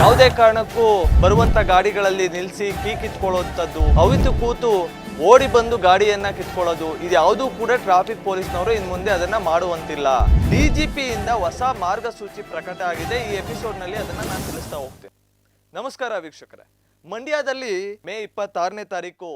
ಯಾವುದೇ ಕಾರಣಕ್ಕೂ ಬರುವಂತ ಗಾಡಿಗಳಲ್ಲಿ ನಿಲ್ಲಿಸಿ ಕೀ ಕಿತ್ಕೊಳ್ಳುವಂಥದ್ದು, ಅವಿತು ಕೂತು ಓಡಿ ಬಂದು ಗಾಡಿಯನ್ನ ಕಿತ್ಕೊಳ್ಳೋದು, ಇದು ಯಾವುದೂ ಕೂಡ ಟ್ರಾಫಿಕ್ ಪೊಲೀಸ್ನವರು ಇನ್ ಮುಂದೆ ಅದನ್ನ ಮಾಡುವಂತಿಲ್ಲ. ಡಿಜಿಪಿ ಇಂದ ಹೊಸ ಮಾರ್ಗಸೂಚಿ ಪ್ರಕಟ ಆಗಿದೆ. ಈ ಎಪಿಸೋಡ್ನಲ್ಲಿ ಅದನ್ನ ನಾನು ತಿಳಿಸ್ತಾ ಹೋಗ್ತೀನಿ. ನಮಸ್ಕಾರ ವೀಕ್ಷಕರೇ. ಮಂಡ್ಯದಲ್ಲಿ ಮೇ ಇಪ್ಪತ್ತಾರನೇ ತಾರೀಕು.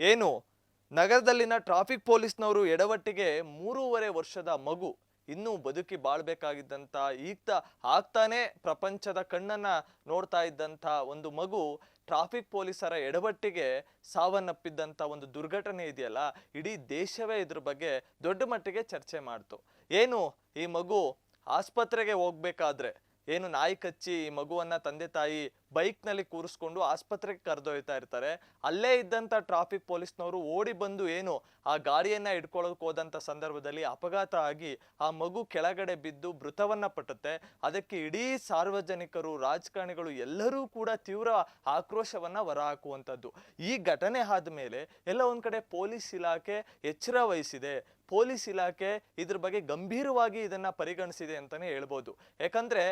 ಏನು? ನಗರದಲ್ಲಿನ ಟ್ರಾಫಿಕ್ ಪೊಲೀಸ್ನವರು ಎಡವಟ್ಟಿಗೆ ಮೂರುವರೆ ವರ್ಷದ ಮಗು ಇನ್ನೂ ಬದುಕಿ ಬಾಳ್ಬೇಕಾಗಿದ್ದಂಥ ಈಗ್ತ ಆಗ್ತಾನೆ ಪ್ರಪಂಚದ ಕಣ್ಣನ್ನ ನೋಡ್ತಾ ಇದ್ದಂಥ ಒಂದು ಮಗು ಟ್ರಾಫಿಕ್ ಪೊಲೀಸರ ಎಡವಟ್ಟಿಗೆ ಸಾವನ್ನಪ್ಪಿದ್ದಂಥ ಒಂದು ದುರ್ಘಟನೆ ಇದೆಯಲ್ಲ, ಇಡೀ ದೇಶವೇ ಇದ್ರ ಬಗ್ಗೆ ದೊಡ್ಡ ಮಟ್ಟಿಗೆ ಚರ್ಚೆ ಮಾಡ್ತು. ಏನು ಈ ಮಗು ಆಸ್ಪತ್ರೆಗೆ ಹೋಗ್ಬೇಕಾದ್ರೆ ಏನು ನಾಯಿ ಕಚ್ಚಿ ಈ ಮಗುವನ್ನ ತಂದೆ ತಾಯಿ ಬೈಕ್ನಲ್ಲಿ ಕೂರಿಸ್ಕೊಂಡು ಆಸ್ಪತ್ರೆಗೆ ಕರೆದೊಯ್ತಾ ಇರ್ತಾರೆ. ಅಲ್ಲೇ ಇದ್ದಂಥ ಟ್ರಾಫಿಕ್ ಪೊಲೀಸ್ನವರು ಓಡಿ ಬಂದು ಏನು ಆ ಗಾಡಿಯನ್ನ ಹಿಡ್ಕೊಳ್ಳೋಕೆ ಹೋದಂಥ ಸಂದರ್ಭದಲ್ಲಿ ಅಪಘಾತ ಆಗಿ ಆ ಮಗು ಕೆಳಗಡೆ ಬಿದ್ದು ಮೃತವನ್ನ ಪಟ್ಟುತ್ತೆ. ಅದಕ್ಕೆ ಇಡೀ ಸಾರ್ವಜನಿಕರು, ರಾಜಕಾರಣಿಗಳು ಎಲ್ಲರೂ ಕೂಡ ತೀವ್ರ ಆಕ್ರೋಶವನ್ನ ಹೊರಹಾಕುವಂಥದ್ದು. ಈ ಘಟನೆ ಆದ್ಮೇಲೆ ಎಲ್ಲ ಒಂದ್ ಕಡೆ ಪೊಲೀಸ್ ಇಲಾಖೆ ಎಚ್ಚರ ವಹಿಸಿದೆ. ಪೊಲೀಸ್ ಇಲಾಖೆ ಇದ್ರ ಬಗ್ಗೆ ಗಂಭೀರವಾಗಿ ಇದನ್ನ ಪರಿಗಣಿಸಿದೆ ಅಂತಾನೆ ಹೇಳ್ಬೋದು. ಯಾಕಂದ್ರೆ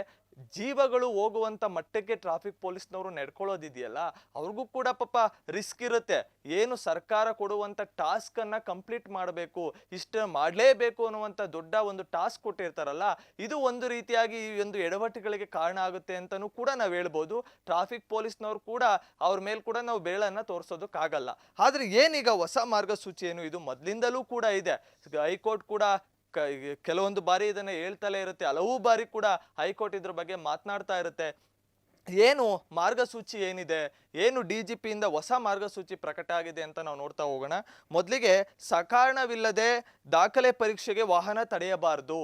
ಜೀವಗಳು ಹೋಗುವಂತ ಮಟ್ಟಕ್ಕೆ ಟ್ರಾಫಿಕ್ ಪೊಲೀಸ್ನವರು ನಡ್ಕೊಳ್ಳೋದಿದೆಯಲ್ಲ, ಅವ್ರಿಗೂ ಕೂಡ ಪಾಪ ರಿಸ್ಕ್ ಇರುತ್ತೆ. ಏನು ಸರ್ಕಾರ ಕೊಡುವಂತ ಟಾಸ್ಕ್ ಅನ್ನ ಕಂಪ್ಲೀಟ್ ಮಾಡಬೇಕು, ಇಷ್ಟು ಮಾಡಲೇಬೇಕು ಅನ್ನುವಂತ ದೊಡ್ಡ ಒಂದು ಟಾಸ್ಕ್ ಕೊಟ್ಟಿರ್ತಾರಲ್ಲ, ಇದು ಒಂದು ರೀತಿಯಾಗಿ ಈ ಒಂದು ಎಡವಟ್ಟುಗಳಿಗೆ ಕಾರಣ ಆಗುತ್ತೆ ಅಂತಲೂ ಕೂಡ ನಾವು ಹೇಳ್ಬೋದು. ಟ್ರಾಫಿಕ್ ಪೊಲೀಸ್ನವ್ರು ಕೂಡ ಅವ್ರ ಮೇಲೆ ಕೂಡ ನಾವು ಬೇಳನ್ನ ತೋರಿಸೋದಕ್ಕಾಗಲ್ಲ. ಆದರೆ ಏನೀಗ ಹೊಸ ಮಾರ್ಗಸೂಚಿ ಏನು ಇದು ಮೊದ್ಲಿಂದಲೂ ಕೂಡ ಇದೆ. ಹೈಕೋರ್ಟ್ ಕೂಡ ಕೆಲವೊಂದು ಬಾರಿ ಇದನ್ನ ಹೇಳ್ತಲೇ ಇರುತ್ತೆ. ಹಲವು ಬಾರಿ ಕೂಡ ಹೈಕೋರ್ಟ್ ಇದ್ರ ಬಗ್ಗೆ ಮಾತನಾಡ್ತಾ ಇರುತ್ತೆ. ಏನು ಮಾರ್ಗಸೂಚಿ ಏನಿದೆ? ಏನು ಡಿ ಜಿ ಪಿಯಿಂದ ಹೊಸ ಮಾರ್ಗಸೂಚಿ ಪ್ರಕಟ ಆಗಿದೆ ಅಂತ ನಾವು ನೋಡ್ತಾ ಹೋಗೋಣ. ಮೊದಲಿಗೆ ಸಕಾರಣವಿಲ್ಲದೆ ದಾಖಲೆ ಪರೀಕ್ಷೆಗೆ ವಾಹನ ತಡೆಯಬಾರದು.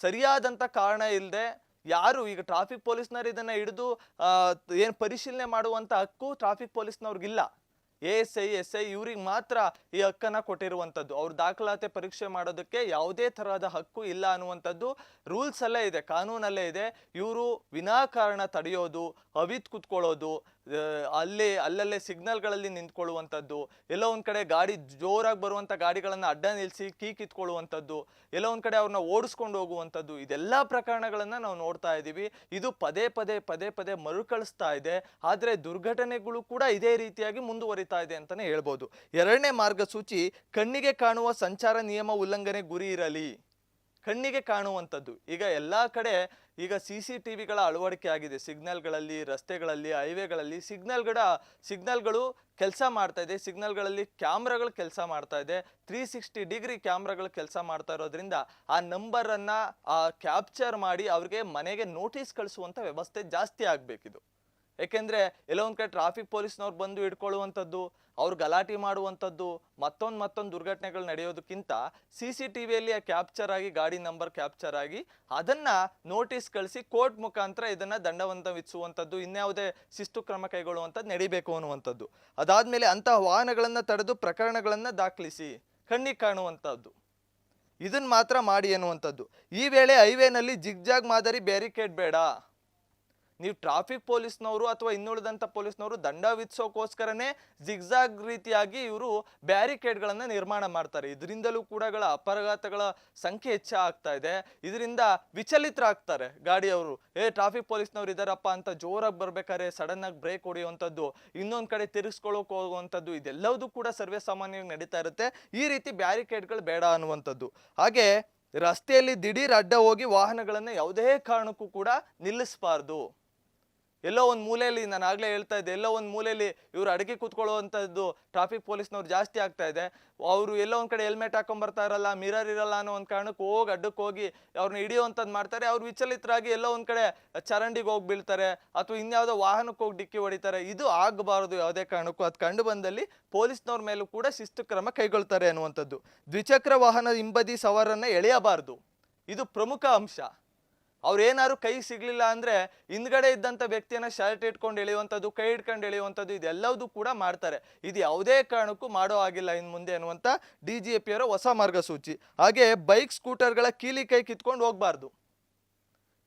ಸರಿಯಾದಂಥ ಕಾರಣ ಇಲ್ಲದೆ ಯಾರು ಈಗ ಟ್ರಾಫಿಕ್ ಪೊಲೀಸ್ನವ್ರು ಇದನ್ನ ಹಿಡಿದು ಏನು ಪರಿಶೀಲನೆ ಮಾಡುವಂತ ಹಕ್ಕು traffic ಪೊಲೀಸ್ನವ್ರಿಗಿಲ್ಲ. A S I S I ಇವ್ರಿಗೆ ಮಾತ್ರ ಈ ಹಕ್ಕನ್ನ ಕೊಟ್ಟಿರುವಂಥದ್ದು. ಅವ್ರ ದಾಖಲಾತಿ ಪರೀಕ್ಷೆ ಮಾಡೋದಕ್ಕೆ ಯಾವುದೇ ತರಹದ ಹಕ್ಕು ಇಲ್ಲ ಅನ್ನುವಂಥದ್ದು ರೂಲ್ಸ್ ಅಲ್ಲೇ ಇದೆ, ಕಾನೂನಲ್ಲೇ ಇದೆ. ಇವರು ವಿನಾಕಾರಣ ತಡೆಯೋದು, ಅವಿತ್ ಕುತ್ಕೊಳ್ಳೋದು ಅಲ್ಲಿ ಅಲ್ಲೇ, ಅಲ್ಲಲ್ಲೇ ಸಿಗ್ನಲ್ಗಳಲ್ಲಿ ನಿಂತ್ಕೊಳ್ಳುವಂಥದ್ದು, ಎಲ್ಲೋ ಒಂದ್ ಕಡೆ ಗಾಡಿ ಜೋರಾಗಿ ಬರುವಂಥ ಗಾಡಿಗಳನ್ನ ಅಡ್ಡ ನಿಲ್ಲಿಸಿ ಕೀ ಕಿತ್ಕೊಳ್ಳುವಂಥದ್ದು, ಎಲ್ಲೋ ಒಂದ್ ಕಡೆ ಅವ್ರನ್ನ ಓಡಿಸ್ಕೊಂಡು ಹೋಗುವಂಥದ್ದು, ಇದೆಲ್ಲ ಪ್ರಕರಣಗಳನ್ನು ನಾವು ನೋಡ್ತಾ ಇದ್ದೀವಿ. ಇದು ಪದೇ ಪದೇ ಪದೇ ಪದೇ ಮರುಕಳಿಸ್ತಾ ಇದೆ. ಆದರೆ ದುರ್ಘಟನೆಗಳು ಕೂಡ ಇದೇ ರೀತಿಯಾಗಿ ಮುಂದುವರಿತಾ ಇದೆ ಅಂತಾನೆ ಹೇಳ್ಬೋದು. ಎರಡನೇ ಮಾರ್ಗಸೂಚಿ, ಕಣ್ಣಿಗೆ ಕಾಣುವ ಸಂಚಾರ ನಿಯಮ ಉಲ್ಲಂಘನೆ ಗುರಿ ಇರಲಿ. ಕಣ್ಣಿಗೆ ಕಾಣುವಂಥದ್ದು. ಈಗ ಎಲ್ಲ ಕಡೆ ಈಗ ಸಿ ಸಿ ಟಿ ವಿಗಳ ಅಳವಡಿಕೆ ಆಗಿದೆ. ಸಿಗ್ನಲ್ಗಳಲ್ಲಿ, ರಸ್ತೆಗಳಲ್ಲಿ, ಹೈವೇಗಳಲ್ಲಿ ಸಿಗ್ನಲ್ಗಳ ಸಿಗ್ನಲ್ಗಳು ಕೆಲಸ ಮಾಡ್ತಾ ಇದೆ. ಸಿಗ್ನಲ್ಗಳಲ್ಲಿ ಕ್ಯಾಮ್ರಾಗಳು ಕೆಲಸ ಮಾಡ್ತಾ ಇದೆ. ತ್ರೀ ಸಿಕ್ಸ್ಟಿ ಡಿಗ್ರಿ ಕ್ಯಾಮ್ರಾಗಳು ಕೆಲಸ ಮಾಡ್ತಾ ಇರೋದ್ರಿಂದ ಆ ನಂಬರನ್ನು ಆ ಕ್ಯಾಪ್ಚರ್ ಮಾಡಿ ಅವ್ರಿಗೆ ಮನೆಗೆ ನೋಟಿಸ್ ಕಳಿಸುವಂಥ ವ್ಯವಸ್ಥೆ ಜಾಸ್ತಿ ಆಗಬೇಕಿದು. ಯಾಕೆಂದ್ರೆ ಎಲ್ಲೋ ಕಡೆ ಟ್ರಾಫಿಕ್ ಪೊಲೀಸ್ನವ್ರು ಬಂದು ಹಿಡ್ಕೊಳ್ಳುವಂಥದ್ದು, ಅವ್ರು ಗಲಾಟೆ ಮಾಡುವಂಥದ್ದು, ಮತ್ತೊಂದು ಮತ್ತೊಂದು ದುರ್ಘಟನೆಗಳು ನಡೆಯೋದಕ್ಕಿಂತ ಸಿ ಸಿ ಟಿ ವಿಯಲ್ಲಿ ಕ್ಯಾಪ್ಚರ್ ಆಗಿ, ಗಾಡಿ ನಂಬರ್ ಕ್ಯಾಪ್ಚರ್ ಆಗಿ, ಅದನ್ನು ನೋಟಿಸ್ ಕಳಿಸಿ ಕೋರ್ಟ್ ಮುಖಾಂತರ ಇದನ್ನು ದಂಡವಂತ ವಿಧಿಸುವಂಥದ್ದು ಇನ್ಯಾವುದೇ ಶಿಸ್ತು ಕ್ರಮ ಕೈಗೊಳ್ಳುವಂಥದ್ದು ನಡಿಬೇಕು ಅನ್ನುವಂಥದ್ದು. ಅದಾದ್ಮೇಲೆ ಅಂತಹ ವಾಹನಗಳನ್ನು ತಡೆದು ಪ್ರಕರಣಗಳನ್ನು ದಾಖಲಿಸಿ ಕಣ್ಣಿಗೆ ಕಾಣುವಂಥದ್ದು. ಇದನ್ನು ಮಾತ್ರ ಮಾಡಿ ಅನ್ನುವಂಥದ್ದು. ಈ ವೇಳೆ ಹೈವೇನಲ್ಲಿ ಜಿಗ್ಜಾಗ್ ಮಾದರಿ ಬ್ಯಾರಿಕೇಡ್ ಬೇಡ. ನೀವು ಟ್ರಾಫಿಕ್ ಪೊಲೀಸ್ನವರು ಅಥವಾ ಇನ್ನುಳಿದಂಥ ಪೊಲೀಸ್ನವರು ದಂಡ ವಿಧಿಸೋಕೋಸ್ಕರನೇ ಜಿಗ್ಜಾಗ್ ರೀತಿಯಾಗಿ ಇವರು ಬ್ಯಾರಿಕೇಡ್ಗಳನ್ನು ನಿರ್ಮಾಣ ಮಾಡ್ತಾರೆ. ಇದರಿಂದಲೂ ಕೂಡಗಳ ಅಪಘಾತಗಳ ಸಂಖ್ಯೆ ಹೆಚ್ಚಾಗ್ತಾ ಇದೆ. ಇದರಿಂದ ವಿಚಲಿತರಾಗ್ತಾರೆ ಗಾಡಿಯವರು. ಏ, ಟ್ರಾಫಿಕ್ ಪೊಲೀಸ್ನವ್ರು ಇದ್ದಾರಪ್ಪ ಅಂತ ಜೋರಾಗಿ ಬರ್ಬೇಕಾದ್ರೆ ಸಡನ್ ಆಗಿ ಬ್ರೇಕ್ ಹೊಡೆಯುವಂಥದ್ದು, ಇನ್ನೊಂದು ಕಡೆ ತಿರುಗಿಸ್ಕೊಳ್ಳೋಕೆ ಹೋಗುವಂಥದ್ದು ಇದೆಲ್ಲವೂ ಕೂಡ ಸರ್ವೇ ಸಾಮಾನ್ಯವಾಗಿ ನಡೀತಾ ಇರುತ್ತೆ. ಈ ರೀತಿ ಬ್ಯಾರಿಕೇಡ್ಗಳು ಬೇಡ ಅನ್ನುವಂಥದ್ದು. ಹಾಗೆ ರಸ್ತೆಯಲ್ಲಿ ದಿಢೀರ್ ಅಡ್ಡ ಹೋಗಿ ವಾಹನಗಳನ್ನು ಯಾವುದೇ ಕಾರಣಕ್ಕೂ ಕೂಡ ನಿಲ್ಲಿಸಬಾರ್ದು. ಎಲ್ಲೋ ಒಂದು ಮೂಲೆಯಲ್ಲಿ, ನಾನು ಆಗಲೇ ಹೇಳ್ತಾ ಇದ್ದೆ, ಎಲ್ಲೋ ಒಂದು ಮೂಲೆಯಲ್ಲಿ ಇವರು ಅಡಗಿ ಕೂತ್ಕೊಳ್ಳುವಂಥದ್ದು ಟ್ರಾಫಿಕ್ ಪೊಲೀಸ್ನವ್ರು ಜಾಸ್ತಿ ಆಗ್ತಾ ಇದೆ. ಅವರು ಎಲ್ಲೋ ಒಂದು ಕಡೆ ಹೆಲ್ಮೆಟ್ ಹಾಕೊಂಡ್ಬರ್ತಾ ಇರಲ್ಲ ಮಿರರ್ ಇರಲ್ಲ ಅನ್ನೋ ಒಂದು ಕಾರಣಕ್ಕೆ ಹೋಗಿ, ಅಡ್ಡಕ್ಕೆ ಹೋಗಿ ಅವ್ರನ್ನ ಹಿಡಿಯುವಂಥದ್ದು ಮಾಡ್ತಾರೆ. ಅವ್ರು ವಿಚಲಿತರಾಗಿ ಎಲ್ಲೋ ಒಂದು ಕಡೆ ಚರಂಡಿಗೆ ಹೋಗಿ ಬೀಳ್ತಾರೆ ಅಥವಾ ಇನ್ಯಾವುದೋ ವಾಹನಕ್ಕೆ ಹೋಗಿ ಡಿಕ್ಕಿ ಹೊಡಿತಾರೆ. ಇದು ಆಗಬಾರದು ಯಾವುದೇ ಕಾರಣಕ್ಕೂ. ಅದು ಕಂಡು ಬಂದಲ್ಲಿ ಪೊಲೀಸ್ನವ್ರ ಮೇಲೂ ಕೂಡ ಶಿಸ್ತು ಕ್ರಮ ಕೈಗೊಳ್ತಾರೆ ಅನ್ನುವಂಥದ್ದು. ದ್ವಿಚಕ್ರ ವಾಹನ ಹಿಂಬದಿ ಸವಾರನ್ನು ಎಳೆಯಬಾರದು. ಇದು ಪ್ರಮುಖ ಅಂಶ. ಅವ್ರು ಏನಾದ್ರು ಕೈ ಸಿಗ್ಲಿಲ್ಲ ಅಂದ್ರೆ ಹಿಂದ್ಗಡೆ ಇದ್ದಂತ ವ್ಯಕ್ತಿಯನ್ನ ಶರ್ಟ್ ಇಟ್ಕೊಂಡು ಎಳೆಯುವಂಥದ್ದು, ಕೈ ಹಿಡ್ಕೊಂಡು ಎಳೆಯುವಂಥದ್ದು ಇದೆಲ್ಲವೂ ಕೂಡ ಮಾಡ್ತಾರೆ. ಇದು ಯಾವುದೇ ಕಾರಣಕ್ಕೂ ಮಾಡೋ ಆಗಿಲ್ಲ ಇನ್ನು ಮುಂದೆ ಅನ್ನುವಂತ ಡಿ ಜಿ ಎ ಅವರ ಹೊಸ ಮಾರ್ಗಸೂಚಿ. ಹಾಗೆ ಬೈಕ್, ಸ್ಕೂಟರ್ಗಳ ಕೀಲಿ ಕೈ ಕಿತ್ಕೊಂಡು ಹೋಗ್ಬಾರ್ದು.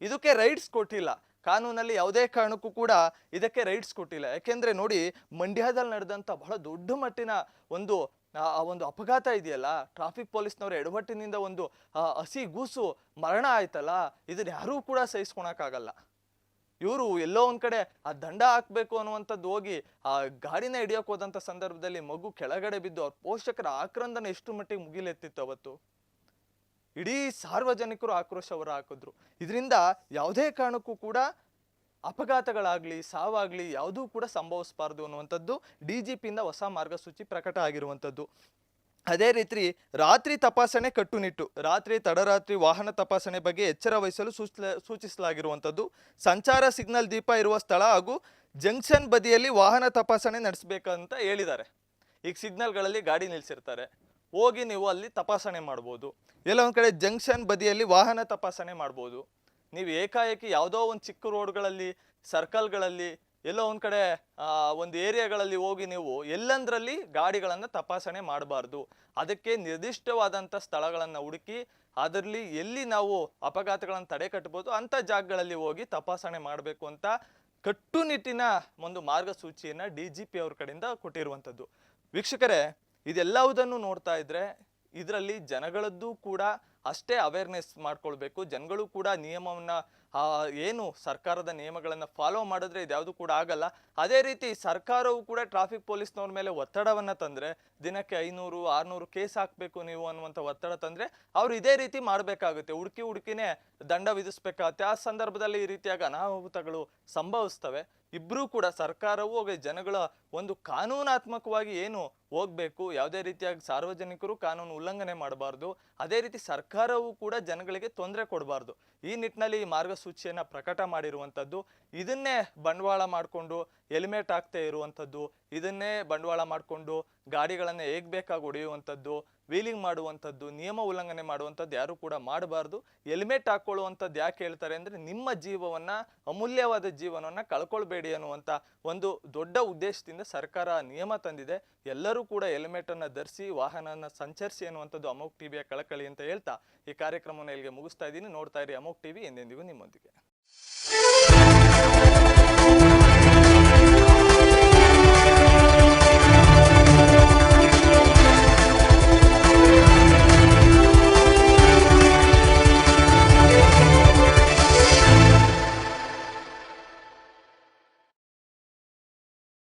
ಇದಕ್ಕೆ ರೈಟ್ಸ್ ಕೊಟ್ಟಿಲ್ಲ. ಕಾನೂನಲ್ಲಿ ಯಾವುದೇ ಕಾರಣಕ್ಕೂ ಕೂಡ ಇದಕ್ಕೆ ರೈಟ್ಸ್ ಕೊಟ್ಟಿಲ್ಲ. ಯಾಕೆಂದರೆ ನೋಡಿ, ಮಂಡ್ಯದಲ್ಲಿ ನಡೆದಂತ ಬಹಳ ದೊಡ್ಡ ಮಟ್ಟಿನ ಒಂದು ಆ ಒಂದು ಅಪಘಾತ ಇದೆಯಲ್ಲ ಟ್ರಾಫಿಕ್ ಪೊಲೀಸ್ನವರ ಎಡವಟ್ಟಿನಿಂದ ಒಂದು ಹಸಿ ಗೂಸು ಮರಣ ಆಯ್ತಲ್ಲ, ಇದನ್ನ ಯಾರೂ ಕೂಡ ಸಹಿಸ್ಕೊಳಕ್ಕಾಗಲ್ಲ ಇವರು ಎಲ್ಲೋ ಒಂದ್ ಕಡೆ ಆ ದಂಡ ಹಾಕ್ಬೇಕು ಅನ್ನುವಂಥದ್ದು ಹೋಗಿ, ಆ ಗಾಡಿನ ಹಿಡಿಯಕ್ ಹೋದಂತ ಸಂದರ್ಭದಲ್ಲಿ ಮಗು ಕೆಳಗಡೆ ಬಿದ್ದು ಅವ್ರ ಪೋಷಕರ ಆಕ್ರಂದನ ಎಷ್ಟು ಮಟ್ಟಿಗೆ ಮುಗಿಲೆತ್ತಿತ್ತು ಅವತ್ತು. ಇಡೀ ಸಾರ್ವಜನಿಕರು ಆಕ್ರೋಶ ಹೊರ ಹಾಕಿದ್ರು. ಇದರಿಂದ ಯಾವುದೇ ಕಾರಣಕ್ಕೂ ಕೂಡ ಅಪಘಾತಗಳಾಗ್ಲಿ, ಸಾವಾಗಲಿ ಯಾವುದೂ ಕೂಡ ಸಂಭವಿಸಬಾರ್ದು ಅನ್ನುವಂಥದ್ದು ಡಿ ಜಿ ಪಿಯಿಂದ ಹೊಸ ಮಾರ್ಗಸೂಚಿ ಪ್ರಕಟ ಆಗಿರುವಂಥದ್ದು. ಅದೇ ರೀತಿ ರಾತ್ರಿ ತಪಾಸಣೆ ಕಟ್ಟುನಿಟ್ಟು, ರಾತ್ರಿ ತಡರಾತ್ರಿ ವಾಹನ ತಪಾಸಣೆ ಬಗ್ಗೆ ಎಚ್ಚರ ವಹಿಸಲು ಸೂಚಲ, ಸೂಚಿಸಲಾಗಿರುವಂಥದ್ದು. ಸಂಚಾರ ಸಿಗ್ನಲ್ ದೀಪ ಇರುವ ಸ್ಥಳ ಹಾಗೂ ಜಂಕ್ಷನ್ ಬದಿಯಲ್ಲಿ ವಾಹನ ತಪಾಸಣೆ ನಡೆಸಬೇಕಂತ ಹೇಳಿದ್ದಾರೆ. ಈಗ ಸಿಗ್ನಲ್ಗಳಲ್ಲಿ ಗಾಡಿ ನಿಲ್ಲಿಸಿರ್ತಾರೆ ಹೋಗಿ ನೀವು ಅಲ್ಲಿ ತಪಾಸಣೆ ಮಾಡ್ಬೋದು. ಎಲ್ಲ ಒಂದು ಕಡೆ ಜಂಕ್ಷನ್ ಬದಿಯಲ್ಲಿ ವಾಹನ ತಪಾಸಣೆ ಮಾಡ್ಬೋದು. ನೀವು ಏಕಾಏಕಿ ಯಾವುದೋ ಒಂದು ಚಿಕ್ಕ ರೋಡ್ಗಳಲ್ಲಿ, ಸರ್ಕಲ್ಗಳಲ್ಲಿ, ಎಲ್ಲೋ ಒಂದು ಕಡೆ ಒಂದು ಏರಿಯಾಗಳಲ್ಲಿ ಹೋಗಿ ನೀವು ಎಲ್ಲಂದ್ರಲ್ಲಿ ಗಾಡಿಗಳನ್ನು ತಪಾಸಣೆ ಮಾಡಬಾರ್ದು. ಅದಕ್ಕೆ ನಿರ್ದಿಷ್ಟವಾದಂಥ ಸ್ಥಳಗಳನ್ನು ಹುಡುಕಿ, ಅದರಲ್ಲಿ ಎಲ್ಲಿ ನಾವು ಅಪಘಾತಗಳನ್ನು ತಡೆ ಕಟ್ಬೋದು, ಅಂಥ ಜಾಗಗಳಲ್ಲಿ ಹೋಗಿ ತಪಾಸಣೆ ಮಾಡಬೇಕು ಅಂತ ಕಟ್ಟುನಿಟ್ಟಿನ ಒಂದು ಮಾರ್ಗಸೂಚಿಯನ್ನು ಡಿ ಜಿ ಪಿ ಅವ್ರ ಕಡೆಯಿಂದ ಕೊಟ್ಟಿರುವಂಥದ್ದು. ವೀಕ್ಷಕರೇ, ಇದೆಲ್ಲವುದನ್ನು ನೋಡ್ತಾ ಇದ್ರೆ ಇದರಲ್ಲಿ ಜನಗಳದ್ದು ಕೂಡ ಅಷ್ಟೇ ಅವೇರ್ನೆಸ್ ಮಾಡ್ಕೊಳ್ಬೇಕು. ಜನಗಳು ಕೂಡ ನಿಯಮವನ್ನು ಏನು ಸರ್ಕಾರದ ನಿಯಮಗಳನ್ನು ಫಾಲೋ ಮಾಡಿದ್ರೆ ಇದ್ಯಾವುದು ಕೂಡ ಆಗಲ್ಲ. ಅದೇ ರೀತಿ ಸರ್ಕಾರವು ಕೂಡ ಟ್ರಾಫಿಕ್ ಪೊಲೀಸ್ನವ್ರ ಮೇಲೆ ಒತ್ತಡವನ್ನು ತಂದ್ರೆ ದಿನಕ್ಕೆ ಐನೂರು, ಆರ್ನೂರು ಕೇಸ್ ಹಾಕಬೇಕು ನೀವು ಅನ್ನುವಂಥ ಒತ್ತಡ ತಂದ್ರೆ ಅವ್ರು ಇದೇ ರೀತಿ ಮಾಡಬೇಕಾಗುತ್ತೆ. ಹುಡುಕಿ ಹುಡುಕಿನೇ ದಂಡ ವಿಧಿಸಬೇಕಾಗುತ್ತೆ. ಆ ಸಂದರ್ಭದಲ್ಲಿ ಈ ರೀತಿಯಾಗಿ ಅನಾಹುತಗಳು ಸಂಭವಿಸ್ತವೆ. ಇಬ್ಬರೂ ಕೂಡ ಸರ್ಕಾರವು ಹಾಗೆ ಜನಗಳ ಒಂದು ಕಾನೂನಾತ್ಮಕವಾಗಿ ಏನು ಹೋಗ್ಬೇಕು, ಯಾವುದೇ ರೀತಿಯಾಗಿ ಸಾರ್ವಜನಿಕರು ಕಾನೂನು ಉಲ್ಲಂಘನೆ ಮಾಡಬಾರ್ದು, ಅದೇ ರೀತಿ ಸರ್ಕಾರವು ಕೂಡ ಜನಗಳಿಗೆ ತೊಂದರೆ ಕೊಡಬಾರ್ದು. ಈ ನಿಟ್ಟಿನಲ್ಲಿ ಈ ಮಾರ್ಗಸೂಚಿಯನ್ನು ಪ್ರಕಟ ಮಾಡಿರುವಂಥದ್ದು ಇದನ್ನೇ ಬಂಡವಾಳ ಮಾಡಿಕೊಂಡು ಹೆಲ್ಮೆಟ್ ಆಗ್ತಾ ಇರುವಂಥದ್ದು, ಇದನ್ನೇ ಬಂಡವಾಳ ಮಾಡಿಕೊಂಡು ಗಾಡಿಗಳನ್ನು ಹೇಗೆ ಬೇಕಾಗಿ ಹೊಡೆಯುವಂಥದ್ದು, ವೀಲಿಂಗ್ ಮಾಡುವಂಥದ್ದು, ನಿಯಮ ಉಲ್ಲಂಘನೆ ಮಾಡುವಂಥದ್ದು ಯಾರು ಕೂಡ ಮಾಡಬಾರ್ದು. ಹೆಲ್ಮೆಟ್ ಹಾಕ್ಕೊಳ್ಳುವಂಥದ್ದು ಯಾಕೆ ಹೇಳ್ತಾರೆ ಅಂದರೆ ನಿಮ್ಮ ಜೀವವನ್ನ, ಅಮೂಲ್ಯವಾದ ಜೀವನವನ್ನ ಕಳ್ಕೊಳ್ಬೇಡಿ ಅನ್ನುವಂಥ ಒಂದು ದೊಡ್ಡ ಉದ್ದೇಶದಿಂದ ಸರ್ಕಾರ ನಿಯಮ ತಂದಿದೆ. ಎಲ್ಲರೂ ಕೂಡ ಹೆಲ್ಮೆಟ್ ಅನ್ನ ಧರಿಸಿ ವಾಹನನ ಸಂಚರಿಸಿ ಅನ್ನುವಂಥದ್ದು ಅಮೋಕ್ ಟಿವಿಯ ಕಳಕಳಿ ಅಂತ ಹೇಳ್ತಾ ಈ ಕಾರ್ಯಕ್ರಮವನ್ನು ಇಲ್ಲಿಗೆ ಮುಗಿಸ್ತಾ ಇದ್ದೀನಿ. ನೋಡ್ತಾ ಇರಿ ಅಮೋಕ್ ಟಿವಿ, ಎಂದೆಂದಿಗೂ ನಿಮ್ಮೊಂದಿಗೆ.